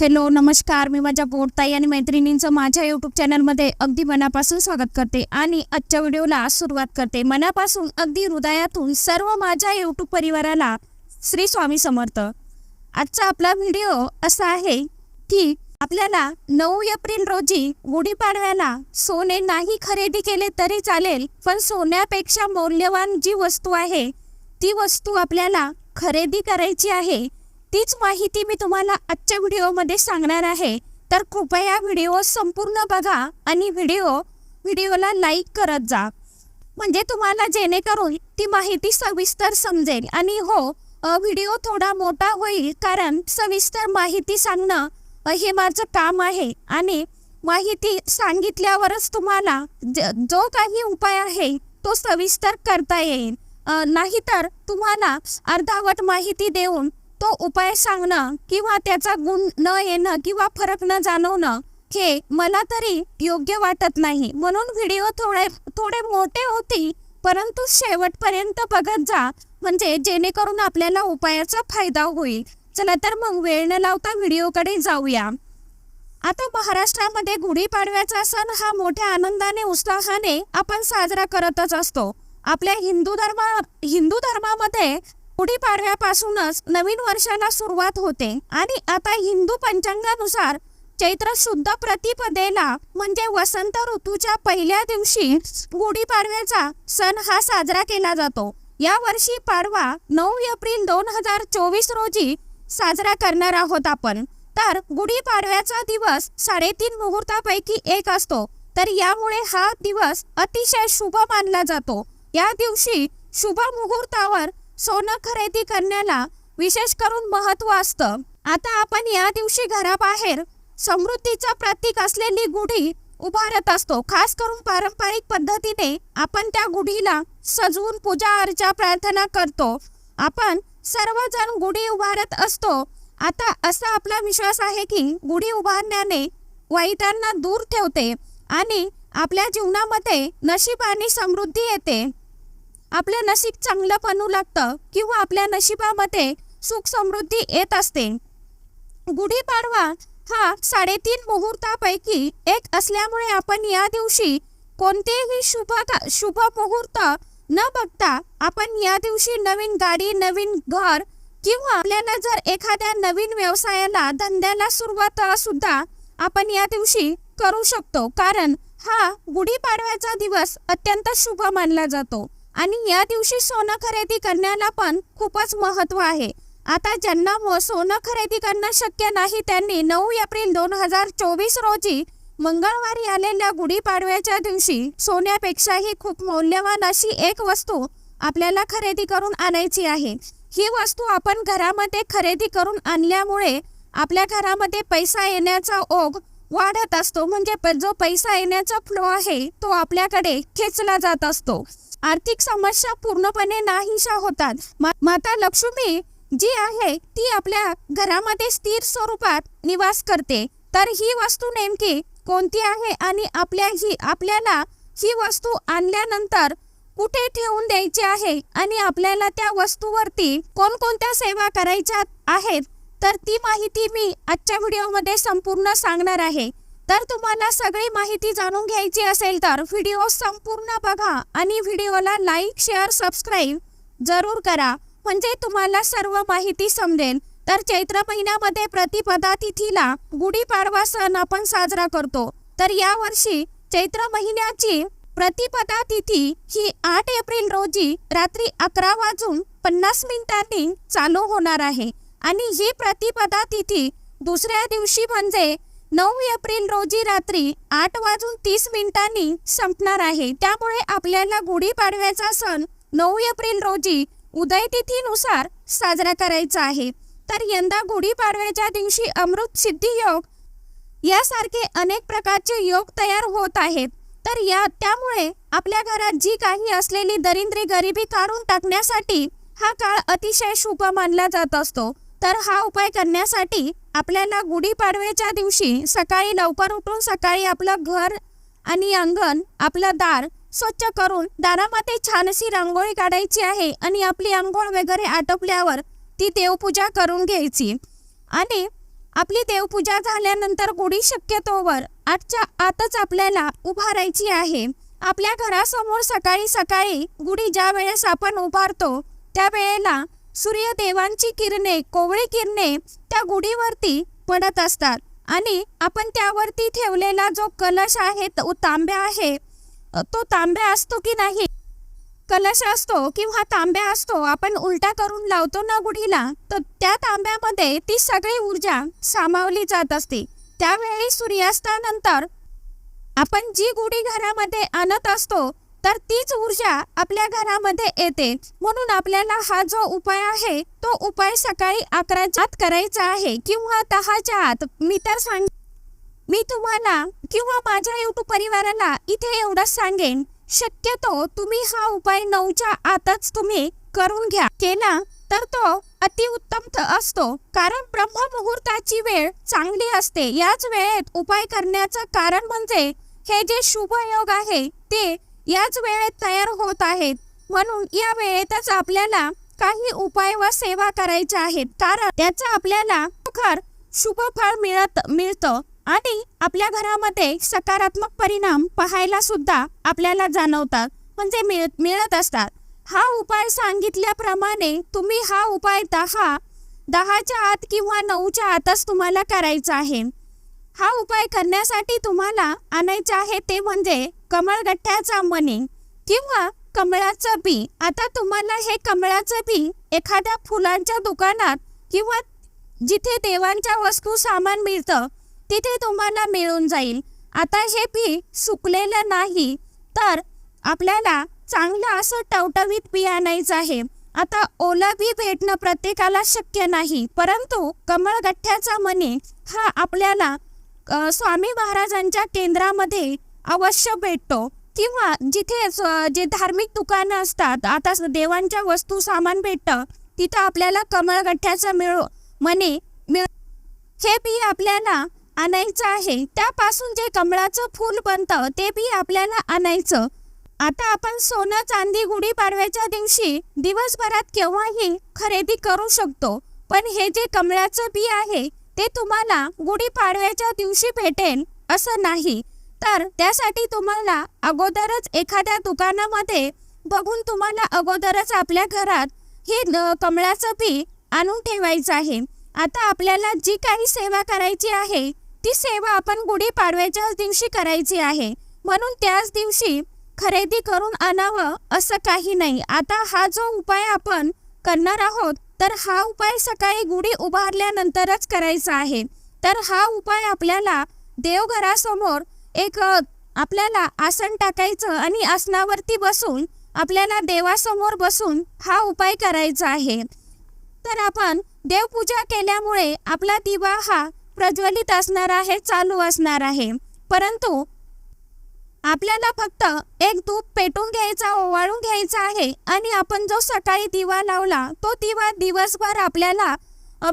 Hello नमस्कार. मी माझ्या बोटताई आणि मैत्रिणींचं माझ्या यूट्यूब चॅनलमध्ये अगदी मनापासून स्वागत करते आणि आजच्या व्हिडिओला सुरुवात करते. मनापासून अगदी हृदयातून सर्व माझ्या यूट्यूब परिवाराला श्री स्वामी समर्थ. आजचा आपला व्हिडिओ असा आहे की आपल्याला नऊ एप्रिल रोजी गुढीपाडव्याला सोने नाही खरेदी केले तरी चालेल पण सोन्यापेक्षा मौल्यवान जी वस्तू आहे ती वस्तू आपल्याला खरेदी करायची आहे. तीच माहिती मी तुम्हाला आजच्या व्हिडिओमध्ये सांगणार आहे. तर कृपया व्हिडिओ संपूर्ण बघा आणि व्हिडिओ व्हिडिओला लाईक करत जा. म्हणजे तुम्हाला जेणेकरून ती माहिती सविस्तर समजेल. आणि हो व्हिडिओ थोडा मोठा होईल कारण सविस्तर माहिती सांगणं हे माझं काम आहे. आणि माहिती सांगितल्यावरच तुम्हाला ज- जो काही उपाय आहे तो सविस्तर करता येईल. नाहीतर तुम्हाला अर्धावट माहिती देऊन तो उपाय सांगणं किंवा त्याचा गुण न येणं किंवा फरक न जाणवणं हे मला तरी योग्य वाटत नाही. म्हणून व्हिडिओ थोडे थोडे मोठे होती परंतु शेवटपर्यंत बघत जा. म्हणजे जेणेकरून आपल्याला उपायाचा फायदा होईल. चला तर मग वेळ न लावता व्हिडिओकडे जाऊया. आता महाराष्ट्रामध्ये गुढीपाडव्याचा सण हा मोठ्या आनंदाने उत्साहाने आपण साजरा करतच असतो. आपल्या हिंदू धर्मा हिंदू धर्मामध्ये गुढीपाडव्यापासूनच नवीन वर्षाला सुरुवात होते. आणि आता हिंदू पंचांगानुसार चैत्र शुद्ध प्रतिपदेला म्हणजे वसंत ऋतूच्या पहिल्या दिवशी गुढीपाडव्याचा सण हा साजरा केला जातो. या वर्षी पाडवा नऊ एप्रिल दोन हजार चोवीस रोजी साजरा करणार आहोत आपण. तर गुढीपाडव्याचा दिवस साडेतीन मुहूर्तापैकी एक असतो. तर यामुळे हा दिवस अतिशय शुभ मानला जातो. या दिवशी शुभ मुहूर्तावर सोनं खरेदी करण्याला विशेष करून महत्त्व असतं. आता आपण या दिवशी घराबाहेर समृद्धीचं प्रतीक असलेली गुढी उभारत असतो. खास करून पारंपरिक पद्धतीने आपण त्या गुढीला सजवून पूजा अर्चा प्रार्थना करतो. आपण सर्वजण गुढी उभारत असतो. आता असा आपला विश्वास आहे की गुढी उभारण्याने वाईटांना दूर ठेवते आणि आपल्या जीवनामध्ये नशीब आणि समृद्धी येते. आपलं नशीब चांगलं बनू लागतं किंवा आपल्या नशिबामध्ये सुख समृद्धी येत असते. गुढीपाडवा हा साडेतीन मुहूर्तापैकी एक असल्यामुळे आपण या दिवशी कोणतेही शुभ शुभ मुहूर्त न बघता आपण या दिवशी नवीन गाडी नवीन घर किंवा आपल्याला जर एखाद्या नवीन व्यवसायाला धंद्याला सुरुवात सुद्धा आपण या दिवशी करू शकतो. कारण हा गुढीपाडव्याचा दिवस अत्यंत शुभ मानला जातो. आणि या दिवशी सोनं खरेदी करण्याला पण खूपच महत्त्व आहे. आता ज्यांना सोनं खरेदी करणं शक्य नाही त्यांनी नऊ एप्रिल दोन हजार चोवीस रोजी मंगळवारी आलेल्या गुढीपाडव्याच्या दिवशी सोन्यापेक्षाही खूप मौल्यवान अशी एक वस्तू आपल्याला खरेदी करून आणायची आहे. ही वस्तू आपण घरामध्ये खरेदी करून आणल्यामुळे आपल्या घरामध्ये पैसा येण्याचा ओघ वाढत असतो. म्हणजे प- जो पैसा येण्याचा फ्लो आहे तो आपल्याकडे खेचला जात असतो. आर्थिक समस्या पूर्णपणे नाहीशा होतात. मा- माता लक्ष्मी जी आहे ती आपल्या घरामध्ये स्थिर स्वरूपात निवास करते. तर ही वस्तू नेमकी कोणती आहे आणि आपल्या ही आपल्याला ही वस्तू आणल्यानंतर कुठे ठेवून द्यायची आहे आणि आपल्याला त्या वस्तूवरती कोणकोणत्या सेवा करायच्या आहेत तर ती माहिती मी आजच्या व्हिडिओमध्ये संपूर्ण सांगणार आहे. तर तुम्हाला सगळी माहिती जाणून घ्यायची असेल तर व्हिडिओ संपूर्ण बघा आणि व्हिडिओला लाईक शेअर सबस्क्राईब जरूर करा. म्हणजे तुम्हाला सर्व माहिती समजेल. तर चैत्र महिन्यामध्ये प्रतिपदा तिथीला गुढीपाडवा सण आपण साजरा करतो. तर यावर्षी चैत्र महिन्याची प्रतिपदा तिथी ही आठ एप्रिल रोजी रात्री अकरा वाजून पन्नास मिनिटांनी चालू होणार आहे. आणि ही प्रतिपदा तिथी दुसऱ्या दिवशी म्हणजे नऊ एप्रिल रोजी रात्री आठ वाजून तीस मिनिटांनी संपणार आहे. त्यामुळे आपल्याला गुढीपाडव्याचा सण नऊ एप्रिल रोजी उदयतिथीनुसार साजरा करायचा आहे. तर यंदा गुढीपाडव्याच्या दिवशी अमृत सिद्धी योग यासारखे अनेक प्रकारचे योग तयार होत आहेत. तर या त्यामुळे आपल्या घरात जी काही असलेली दरिद्री गरिबी काढून टाकण्यासाठी हा काळ अतिशय शुभ मानला जात असतो. तर हा उपाय करण्यासाठी आपल्याला गुढीपाडव्याच्या दिवशी सकाळी लवकर उठून सकाळी आपलं घर आणि अंगण आपलं दार स्वच्छ करून दारामध्ये छानशी रांगोळी काढायची आहे आणि आपली आंघोळ वगैरे आटोपल्यावर ती देवपूजा करून घ्यायची. आणि आपली देवपूजा झाल्यानंतर गुढी शक्यतोवर आजच्या आतच आपल्याला उभारायची आहे. आपल्या घरासमोर सकाळी सकाळी गुढी ज्या वेळेस आपण उभारतो त्यावेळेला सूर्यदेवांची किरणे कोवळी किरणे त्या गुढीवरती पडत असतात. आणि आपण त्यावरती ठेवलेला जो कलश आहे तो तांब्या आहे. तो तांब्या असतो की नाही? कलश असतो किंवा तांब्या असतो आपण उलटा करून लावतो ना गुढीला तर त्या तांब्यामध्ये ती सगळी ऊर्जा सामावली जात असते. त्यावेळी सूर्यास्तानंतर आपण जी गुढी घरामध्ये आणत असतो तर तीच ऊर्जा आपल्या घरामध्ये येते. म्हणून आपल्याला हा जो उपाय आहे तो उपाय सकाळी अकराच्या आत करायचा आहे किंवा दहाच्या आत मी तर सांग मी तुम्हाला किंवा माझ्या युट्यूब परिवाराला इथे एवढंच सांगेन. शक्यतो तुम्ही हा उपाय नऊच्या आतच तुम्ही करून घ्या. केला तर तो अतिउत्तम असतो. कारण ब्रह्ममुहूर्ताची वेळ चांगली असते. याच वेळेत उपाय करण्याचं कारण म्हणजे हे जे शुभ योग आहे ते याच वेळेत तयार होत आहेत. म्हणून या वेळेतच आपल्याला काही उपाय व सेवा करायच्या आहेत. कारण त्याचं आपल्याला खर शुभ फळ मिळत मिळतं आणि आपल्या घरामध्ये सकारात्मक परिणाम पाहायला सुद्धा आपल्याला जाणवतात म्हणजे मिळ मिळत असतात. हा उपाय सांगितल्याप्रमाणे तुम्ही हा उपाय दहा दहाच्या आत किंवा नऊच्या आतच तुम्हाला करायचा आहे. हा उपाय करण्यासाठी तुम्हाला आणायचे आहे ते म्हणजे कमळगठ्ठ्याचा मणी किंवा कमळाचं बी. आता तुम्हाला हे कमळाचं बी एखाद्या फुलांच्या दुकानात किंवा जिथे देवांच्या वस्तू सामान मिळतं तिथे तुम्हाला मिळून जाईल. आता हे बी सुकलेलं नाही तर आपल्याला चांगलं असं टवटवीत बी आणायचं आहे. आता ओला बी भेटणं प्रत्येकाला शक्य नाही परंतु कमळगठ्ठ्याचा मणी हा आपल्याला स्वामी महाराजांच्या केंद्रामध्ये अवश्य भेटतो. किंवा जिथे स- जे धार्मिक दुकानं असतात आता देवांच्या वस्तू सामान भेटतं तिथं आपल्याला कमळगठ्ठ्याचं मिळो मने मिळ हे बी आपल्याला आणायचं आहे. त्यापासून जे कमळाचं फूल बनतं ते बी आपल्याला आणायचं. आता आपण सोनं चांदी गुढी पाडव्याच्या दिवशी दिवसभरात केव्हाही खरेदी करू शकतो. पण हे जे कमळाचं बी आहे ते तुम्हाला गुढीपाडव्याच्या दिवशी भेटेल असं नाही. तर त्यासाठी तुम्हाला अगोदरच एखाद्या दुकानामध्ये बघून तुम्हाला अगोदरच आपल्या घरात हे कमळाचं बी आणून ठेवायचं आहे. आता आपल्याला जी काही सेवा करायची आहे ती सेवा आपण गुढीपाडव्याच्याच दिवशी करायची आहे. म्हणून त्याच दिवशी खरेदी करून आणावं असं काही नाही. आता हा जो उपाय आपण करणार आहोत तर हा उपाय सकाळी गुढी उभारल्यानंतरच करायचा आहे. तर हा उपाय आपल्याला देवघरासमोर एक आपल्याला आसन टाकायचं आणि आसनावरती बसून आपल्याला देवासमोर बसून हा उपाय करायचा आहे. तर आपण देवपूजा केल्यामुळे आपला दिवा हा प्रज्वलित असणार आहे चालू असणार आहे. परंतु आपल्याला फक्त एक धूप पेटून घ्यायचा ओवाळून घ्यायचा आहे आणि आपण जो सकाळी दिवा लावला तो दिवा दिवसभर आपल्याला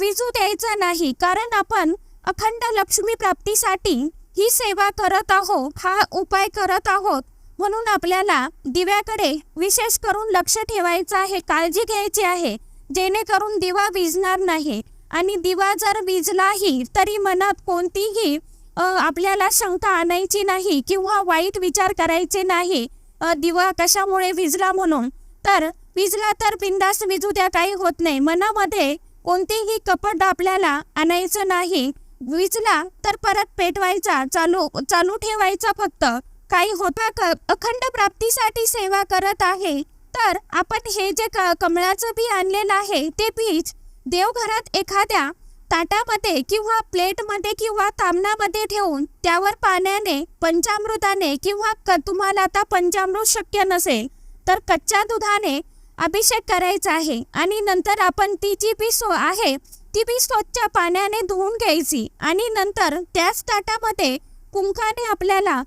विजू द्यायचा नाही. कारण आपण अखंड लक्ष्मी प्राप्तीसाठी ही सेवा करत आहोत हा उपाय करत आहोत. म्हणून आपल्याला दिव्याकडे विशेष करून लक्ष ठेवायचं आहे काळजी घ्यायची आहे. जेणेकरून दिवा विजणार नाही. आणि दिवा जर विजलाही तरी मनात कोणतीही आपल्याला शंका आणायची नाही किंवा वाईट विचार करायचे नाही. अ, दिवा कशामुळे विजला म्हणून? तर विजला तर बिंदास विजू द्या काही होत नाही. मनामध्ये कोणतेही कपट आपल्याला आणायचं नाही. विजला तर परत पेटवायचा चालू चालू ठेवायचा फक्त. काही होता क अखंड प्राप्तीसाठी सेवा करत आहे. तर आपण हे जे क कमळाचं बी आणलेलं आहे ते बीज देवघरात एखाद्या ताटामध्ये किंवा प्लेटमध्ये किंवा तामणामध्ये ठेवून त्यावर पाण्याने पंचामृताने किंवा क तुम्हाला आता पंचामृत शक्य नसेल तर कच्च्या दुधाने अभिषेक करायचा आहे. आणि नंतर आपण ती जी बी सो आहे ती बी स्वच्छ पाण्याने धुवून घ्यायची. आणि नंतर त्याच ताटामध्ये कुंकाने आपल्याला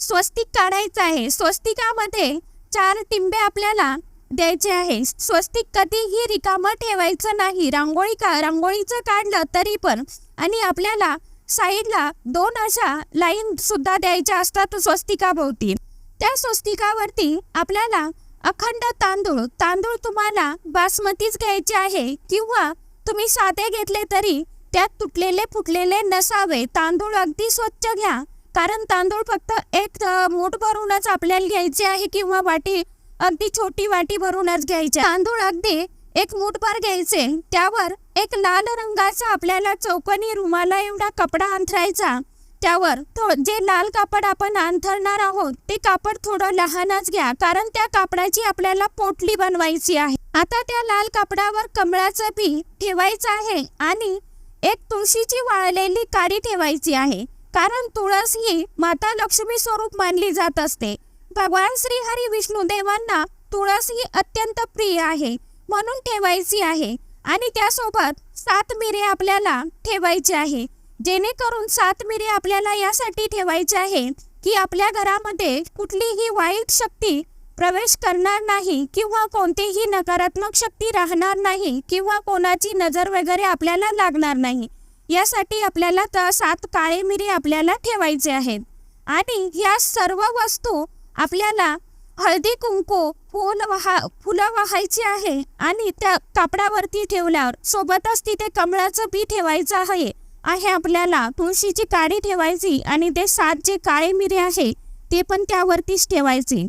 स्वस्तिक काढायचं आहे. स्वस्तिकामध्ये चार टिंबे आपल्याला द्यायचे आहे. स्वस्तिक कधीही रिकामं ठेवायचं नाही. रांगोळी का रांगोळीचं काढलं तरी पण. आणि आपल्याला साईडला दोन अशा लाईन सुद्धा द्यायच्या असतात स्वस्तिकाभोवती. त्या स्वस्तिकावरती आपल्याला अखंड तांदूळ तांदूळ तुम्हाला बासमतीच घ्यायचे आहे किंवा तुम्ही साधे घेतले तरी त्यात तुटलेले फुटलेले नसावे. तांदूळ अगदी स्वच्छ घ्या. कारण तांदूळ फक्त एक मूठ भरूनच आपल्याला घ्यायचे आहे किंवा वाटी अगदी छोटी वाटी भरूनच घ्यायचे. तांदूळ अगदी एक मूठभर घ्यायचे. त्यावर एक लाल रंगाचा आपल्याला चौकोनी रुमाला एवढा कपडा अंथरायचा. त्यावर थो जे लाल कापड आपण अंथरणार आहोत ते कापड थोडं लहानच घ्या कारण त्या कापडाची आपल्याला पोटली बनवायची आहे. आता त्या लाल कापडावर कमळाचं बी ठेवायचं आहे आणि एक तुळशीची वाळलेली काडी ठेवायची आहे. कारण तुळस ही माता लक्ष्मी स्वरूप मानली जात असते. भगवान श्री हरी विष्णू देवांना तुळस ही अत्यंत प्रिय आहे म्हणून ठेवायची आहे. आणि त्यासोबत सात मिरे आपल्याला ठेवायचे आहे. जेणेकरून सात मिरे आपल्याला यासाठी ठेवायचे आहे की आपल्या घरामध्ये कुठलीही वाईट शक्ती प्रवेश करणार नाही किंवा कोणतीही नकारात्मक शक्ती राहणार नाही किंवा कोणाची नजर वगैरे आपल्याला लागणार नाही. यासाठी आपल्याला त सात काळे मिरी आपल्याला ठेवायचे आहेत. आणि या सर्व वस्तू आपल्याला हळदी कुंकू फुल वाहा फुलं वाहायची आहे आणि त्या कापडावरती ठेवल्यावर सोबतच तिथे कमळाचं बी ठेवायचं आहे. आहे आपल्याला तुळशीची काडी ठेवायची आणि ते सात जे काळे मिरे आहे ते पण त्यावरतीच ठेवायचे.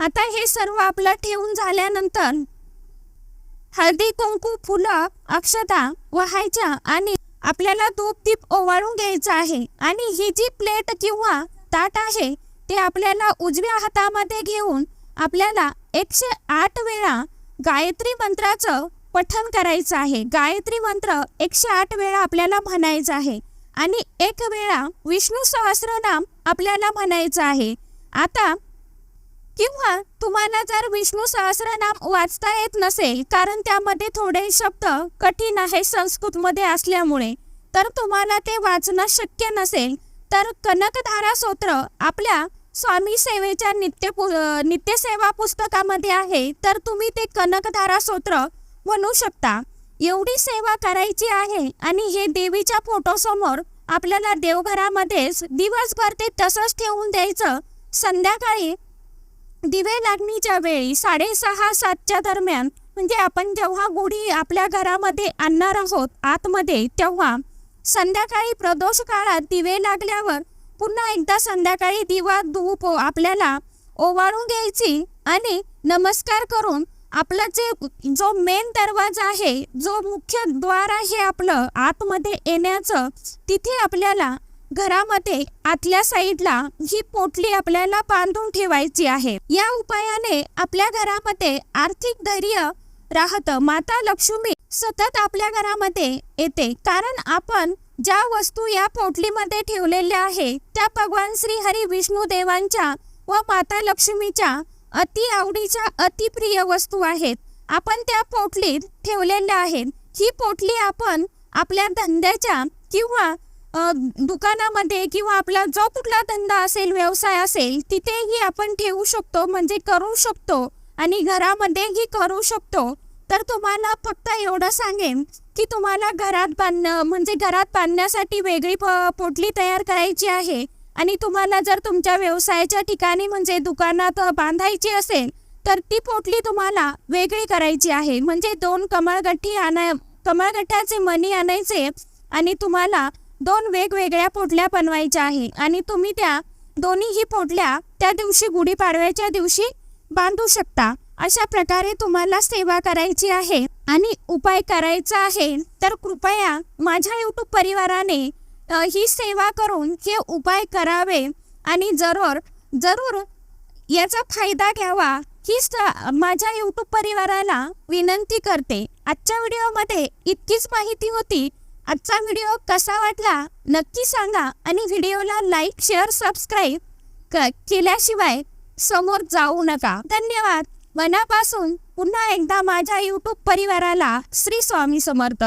आता हे सर्व आपलं ठेवून झाल्यानंतर हळदी कुंकू फुलं अक्षता वाहायच्या आणि आपल्याला धूप दीप ओवाळून घ्यायचं आहे आणि ही जी प्लेट किंवा ताट आहे ते आपल्याला उजव्या हातामध्ये घेऊन आपल्याला एकशे आठ वेळा गायत्री मंत्राचं पठन करायचं आहे. गायत्री मंत्र एकशे आठ वेळा आपल्याला म्हणायचं आहे आणि एक वेळा विष्णू सहस्रनाम आपल्याला म्हणायचं आहे. आता किंवा तुम्हाला जर विष्णू सहस्रनाम वाचता येत नसेल कारण त्यामध्ये थोडे शब्द कठीण आहे संस्कृतमध्ये असल्यामुळे तर तुम्हाला ते वाचणं शक्य नसेल. तर कनकधारा स्तोत्र आपल्या स्वामी सेवेच्या नित्य पु नित्यसेवा पुस्तकामध्ये आहे. तर तुम्ही ते कनकधारा स्तोत्र म्हणू शकता. एवढी सेवा करायची आहे आणि हे देवीच्या फोटोसमोर आपल्याला देवघरामध्येच दिवसभर ते तसंच ठेवून द्यायचं संध्याकाळी दिवे लागणीच्या वेळी साडेसहा सातच्या दरम्यान म्हणजे आपण जेव्हा गुढी आपल्या घरामध्ये आणणार आहोत आतमध्ये तेव्हा संध्याकाळी प्रदोष काळात दिवे लागल्यावर पुन्हा एकदा संध्याकाळी दिवा धूप आपल्याला ओवाळून घ्यायची आणि नमस्कार करून आपलं जे जो मेन दरवाजा आहे जो मुख्य द्वार आहे आपलं आतमध्ये येण्याचं तिथे आपल्याला घरामध्ये आतल्या साईडला ही पोटली आपल्याला बांधून ठेवायची आहे. या उपायाने आपल्या घरामध्ये आर्थिक धैर्य राहतं माता लक्ष्मी सतत आपल्या घरामध्ये येते. कारण आपण ज्या वस्तू या पोटलीमध्ये ठेवलेल्या आहे त्या भगवान श्री हरी विष्णू देवांच्या व माता लक्ष्मीच्या अति आवडीच्या अतिप्रिय वस्तू आहेत. आपण त्या पोटलीत ठेवलेल्या आहेत. ही पोटली आपण आपल्या धंद्याच्या किंवा दुकानामध्ये किंवा आपला जो कुठला धंदा असेल व्यवसाय असेल तिथेही आपण ठेवू शकतो म्हणजे करू शकतो आणि घरामध्येही करू शकतो. तर तुम्हाला फक्त एवढं सांगेन की तुम्हाला घरात बांधणं म्हणजे घरात बांधण्यासाठी वेगळी प- पोटली तयार करायची आहे. आणि तुम्हाला जर तुमच्या व्यवसायाच्या ठिकाणी म्हणजे दुकानात बांधायची असेल तर ती पोटली तुम्हाला वेगळी करायची आहे. म्हणजे दोन कमळगठ्ठी आणा कमळगठ्ठ्याचे मणी आणायचे आणि तुम्हाला दोन वेगवेगळ्या पोटल्या बनवायच्या आहे. आणि तुम्ही त्या दोन्हीही पोटल्या त्या दिवशी गुढीपाडव्याच्या दिवशी बांधू शकता. अशा प्रकारे तुम्हाला सेवा करायची आहे आणि उपाय करायचा आहे तर कृपया माझ्या यूट्यूब परिवाराने ही सेवा करून हे उपाय करावे आणि जरूर जरूर याचा फायदा घ्यावा. हीच माझ्या यूट्यूब परिवाराला विनंती करते. आजच्या व्हिडिओमध्ये इतकीच माहिती होती. आजचा व्हिडिओ कसा वाटला नक्की सांगा आणि व्हिडिओला लाईक शेअर सबस्क्राईब क केल्याशिवाय समोर जाऊ नका. धन्यवाद. मनापासून पुन्हा एकदा माझ्या यूट्यूब परिवाराला श्री स्वामी समर्थ.